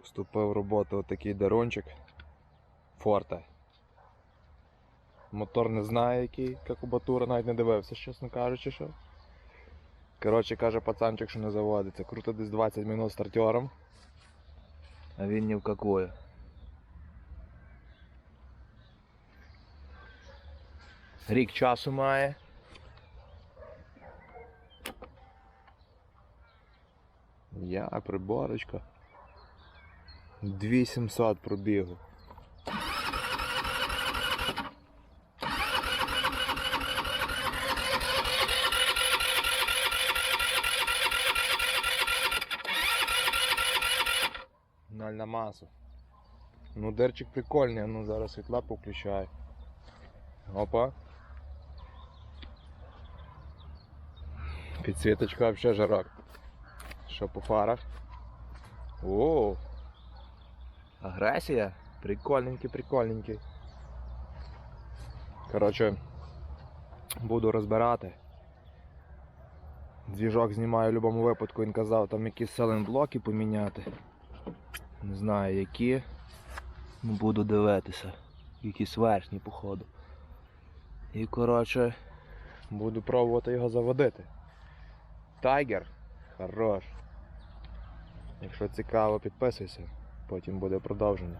Поступив в роботу отакий дарунчик. Форте. Мотор не знає, який, як кубатура, навіть не дивився, чесно кажучи, що. Коротше, каже пацанчик, що не заводиться. Круто десь 20 минут стартером. А він ні в какую. Рік часу має. Я приборочка. 2700 пробігу. Ноль на масу. Ну, дерчик прикольний, ну зараз світла повключаю. Опа. Підсвіточка взагалі жарок. Що по фарах? О, агресія. Прикольненький, прикольненький. Коротше, буду розбирати. Двіжок знімаю в будь-якому випадку, він казав, там якісь селен-блоки поміняти. Не знаю які. Буду дивитися. Якісь верхні, походу. І коротше, буду пробувати його заводити. Тайгер. Хорош. Якщо цікаво, підписуйся, потім буде продовження.